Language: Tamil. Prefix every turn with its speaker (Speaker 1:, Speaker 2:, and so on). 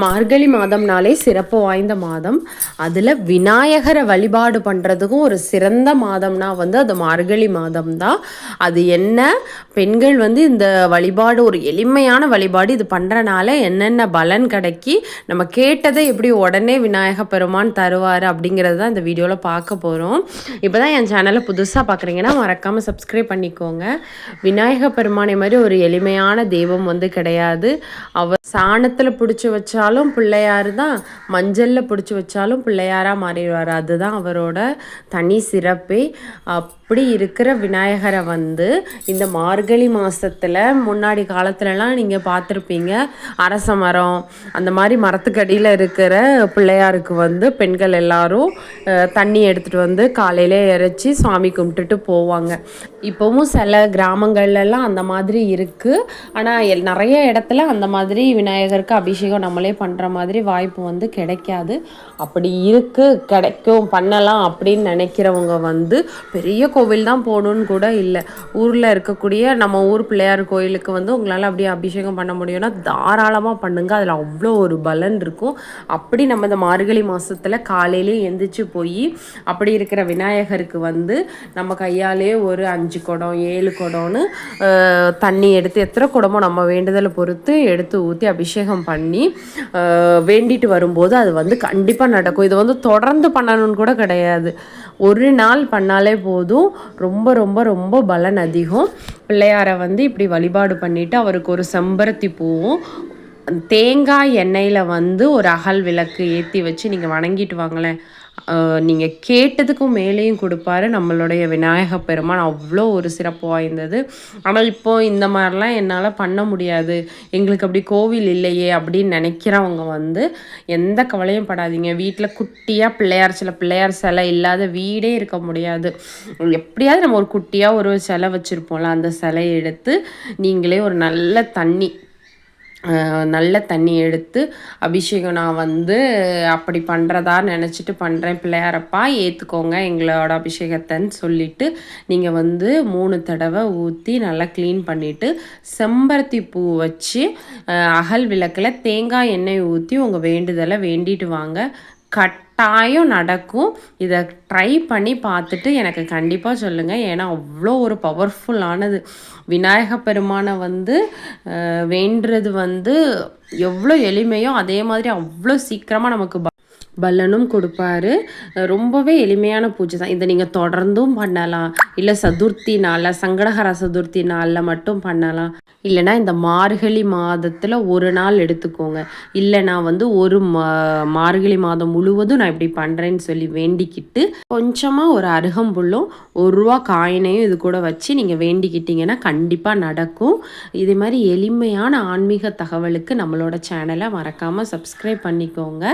Speaker 1: மார்கழி மாதம்னாலே சிறப்பு வாய்ந்த மாதம். அதில் விநாயகரை வழிபாடு பண்ணுறதுக்கும் ஒரு சிறந்த மாதம்னா வந்து அது மார்கழி மாதம் தான் அது என்ன? பெண்கள் வந்து இந்த வழிபாடு ஒரு எளிமையான வழிபாடு இது பண்ணுறனால என்னென்ன பலன் கிடைக்கி நம்ம கேட்டதை எப்படி உடனே விநாயக பெருமான் தருவார் அப்படிங்கிறது தான் இந்த வீடியோவில் பார்க்க போகிறோம் இப்போ தான் என் சேனலை புதுசாக பார்க்குறீங்கன்னா மறக்காமல் சப்ஸ்கிரைப் பண்ணிக்கோங்க. விநாயக பெருமானை மாதிரி ஒரு எளிமையான தெய்வம் வந்து கிடையாது. அவர் சாணத்தில் பிடிச்சி வச்சா வச்சாலும் பிள்ளையார் தான் மஞ்சளில் பிடிச்சி வச்சாலும் பிள்ளையாராக மாறிடுவார். அதுதான் அவரோட தனி சிறப்பே. அப்படி இருக்கிற விநாயகரை வந்து இந்த மார்கழி மாதத்தில் முன்னாடி காலத்துலலாம் நீங்கள் பார்த்துருப்பீங்க. அரச மரம் அந்த மாதிரி மரத்துக்கடியில் இருக்கிற பிள்ளையாருக்கு வந்து பெண்கள் எல்லாரும் தண்ணி எடுத்துகிட்டு வந்து காலையில் இறைச்சி சாமி கும்பிட்டுட்டு போவாங்க. இப்போவும் சில கிராமங்கள்லாம் அந்த மாதிரி இருக்குது ஆனால் எல் நிறைய இடத்துல அந்த மாதிரி விநாயகருக்கு அபிஷேகம் நம்மளே பண்ணுற மாதிரி வாய்ப்பு வந்து கிடைக்காது. அப்படி இருக்குது கிடைக்கும் பண்ணலாம் அப்படின்னு நினைக்கிறவங்க வந்து பெரிய கோவில் தான் போகணுன்னு கூட இல்லை. ஊரில் இருக்கக்கூடிய நம்ம ஊர் பிள்ளையார் கோயிலுக்கு வந்து உங்களால் அப்படியே அபிஷேகம் பண்ண முடியும்னா தாராளமாக பண்ணுங்கள் அதில் அவ்வளோ ஒரு பலன் இருக்கும். அப்படி நம்ம இந்த மார்கழி மாதத்தில் காலையிலே எந்திரிச்சு போய் அப்படி இருக்கிற விநாயகருக்கு வந்து நம்ம கையாலே ஒரு அஞ்சு குடம் ஏழு குடம்னு தண்ணி எடுத்து எத்தனை குடமோ நம்ம வேண்டுதலை பொறுத்து எடுத்து ஊற்றி அபிஷேகம் பண்ணி வேண்டிட்டு வரும்போது அது வந்து கண்டிப்பாக நடக்கும். இது வந்து தொடர்ந்து பண்ணணும்னு கூட கிடையாது. ஒரு நாள் பண்ணாலே போதும். ரொம்ப ரொம்ப ரொம்ப பலன் அதிகம். பிள்ளையாரை வந்து இப்படி வழிபாடு பண்ணிட்டு அவருக்கு ஒரு செம்பருத்தி பூவும் தேங்காய் எண்ணெயில் வந்து ஒரு அகல் விளக்கு ஏற்றி வச்சு நீங்கள் வணங்கிட்டு வாங்களேன். நீங்கள் கேட்டதுக்கும் மேலேயும் கொடுப்பாரு. நம்மளுடைய விநாயக பெருமான் அவ்வளோ ஒரு சிறப்பு வாய்ந்தது. ஆனால் இப்போ இந்த மாதிரிலாம் என்னால் பண்ண முடியாது. எங்களுக்கு அப்படி கோவில் இல்லையே அப்படின்னு நினைக்கிறவங்க வந்து எந்த கவலையும் படாதீங்க. வீட்டில் குட்டியாக பிள்ளையார் சில பிள்ளையார் சிலை இல்லாத வீடே இருக்க முடியாது. எப்படியாவது நம்ம ஒரு குட்டியாக ஒரு சிலை வச்சுருப்போம்ல அந்த சிலையை எடுத்து நீங்களே ஒரு நல்ல தண்ணி நல்ல தண்ணி எடுத்து அபிஷேகம் நான் வந்து அப்படி பண்ணுறதா நினச்சிட்டு பண்ணுறேன் பிள்ளையாரப்பா ஏற்றுக்கோங்க எங்களோட அபிஷேகத்தைன்னு சொல்லிவிட்டு நீங்கள் வந்து மூணு தடவை ஊற்றி நல்லா க்ளீன் பண்ணிவிட்டு செம்பருத்தி பூ வச்சு அகல் விளக்கில் தேங்காய் எண்ணெய் ஊற்றி உங்கள் வேண்டுதலை வேண்டிட்டு வாங்க. கட்டாயம் நடக்கும். இதை ட்ரை பண்ணி பார்த்துட்டு எனக்கு கண்டிப்பாக சொல்லுங்கள் ஏன்னா அவ்வளோ ஒரு பவர்ஃபுல்லானது விநாயக பெருமானை வந்து வேண்டுறது வந்து எவ்வளோ எளிமையோ அதே மாதிரி அவ்வளோ சீக்கிரமாக நமக்கு பலனும் கொடுப்பாரு. ரொம்பவே எளிமையான பூஜை தான். இதை நீங்கள் தொடர்ந்தும் பண்ணலாம். இல்லை சதுர்த்தி நாளில் சங்கடகர சதுர்த்தி நாளில் மட்டும் பண்ணலாம். இல்லைனா இந்த மார்கழி மாதத்தில் ஒரு நாள் எடுத்துக்கோங்க. இல்லை நான் வந்து ஒரு மார்கழி மாதம் முழுவதும் நான் இப்படி பண்ணுறேன்னு சொல்லி வேண்டிக்கிட்டு கொஞ்சமாக ஒரு அருகம்புல்லும் ஒரு ரூபா காயினையும் இது கூட வச்சு நீங்கள் வேண்டிக்கிட்டீங்கன்னா கண்டிப்பாக நடக்கும். இதே மாதிரி எளிமையான ஆன்மீக தகவலுக்கு நம்மளோட சேனலை மறக்காமல் சப்ஸ்கிரைப் பண்ணிக்கோங்க.